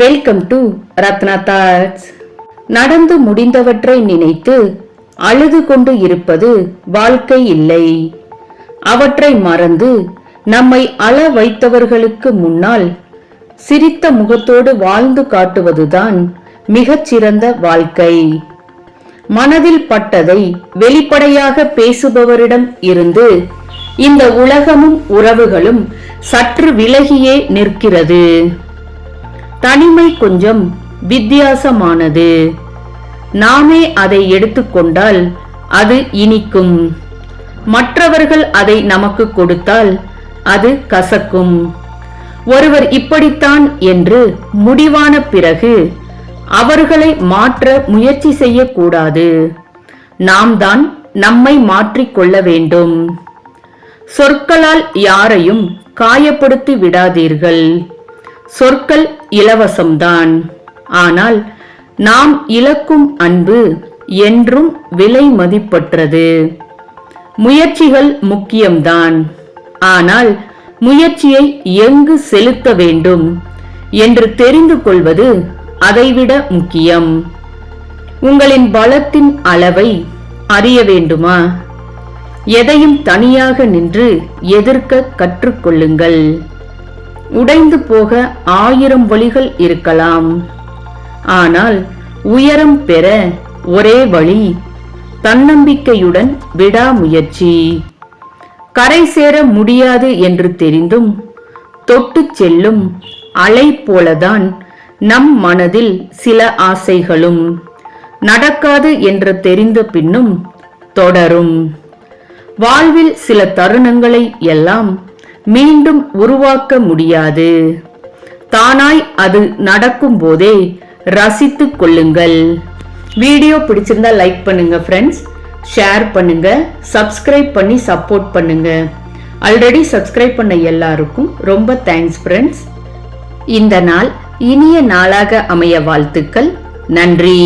Welcome to Ratna thoughts நடந்து முடிந்தவற்றை நினைத்து அழுது கொண்டு இருப்பது வாழ்க்கை இல்லை. அவற்றை மறந்து நம்மை அழ வைத்தவர்களுக்கு முன்னால் சிரித்த முகத்தோடு வாழ்ந்து காட்டுவதுதான் மிகச்சிறந்த வாழ்க்கை. மனதில் பட்டதை வெளிப்படையாக பேசுபவரிடம் இருந்து இந்த உலகமும் உறவுகளும் சற்று விலகியே நிற்கிறது. தனிமை கொஞ்சம் வித்தியாசமானது. நாமே அதை எடுத்துக்கொண்டால் அது இனிக்கும். மற்றவர்கள் அதை நமக்கு கொடுத்தால் அது கசக்கும். ஒருவர் இப்படித்தான் என்று முடிவான பிறகு அவர்களை மாற்ற முயற்சி செய்யக்கூடாது. நாம் தான் நம்மை மாற்றிக் கொள்ள வேண்டும். சொற்களால் யாரையும் காயப்படுத்தி விடாதீர்கள். சொற்கள் இலவசம்தான். ஆனால் நாம் இழக்கும் அன்பு என்றும் விலை மதிப்பற்றது. முயற்சிகள் முக்கியம்தான். ஆனால் முயற்சியை எங்கு செலுத்த வேண்டும் என்று தெரிந்து கொள்வது அதைவிட முக்கியம். உங்களின் பலத்தின் அளவை அறிய வேண்டுமா? எதையும் தனியாக நின்று எதிர்க்க கற்றுக்கொள்ளுங்கள். உடைந்து போக ஆயிரம் வழிகள் இருக்கலாம். ஆனால் உயரம் பெற ஒரே வழி தன்னம்பிக்கையுடன் விடாமுயற்சி கரை சேர முடியாது என்று தெரிந்தும் தொட்டுச் செல்லும் அலை போலதான் நம் மனதில் சில ஆசைகளும் நடக்காது என்று தெரிந்த பின்னும் தொடரும். வாழ்வில் சில தருணங்களை எல்லாம் மீண்டும் உருவாக்க முடியாது. தானாய் அது நடக்கும் போதே ரசித்து கொள்ளுங்கள். வீடியோ பிடிச்சிருந்தா லைக் பண்ணுங்க ஃப்ரெண்ட்ஸ் ஷேர் பண்ணுங்க. சப்ஸ்கிரைப் பண்ணி சப்போர்ட் பண்ணுங்க. ஆல்ரெடி சப்ஸ்கிரைப் பண்ண எல்லாருக்கும் ரொம்ப தேங்க்ஸ் ஃப்ரெண்ட்ஸ் இந்த நாள் இனிய நாளாக அமைய வாழ்த்துக்கள். நன்றி.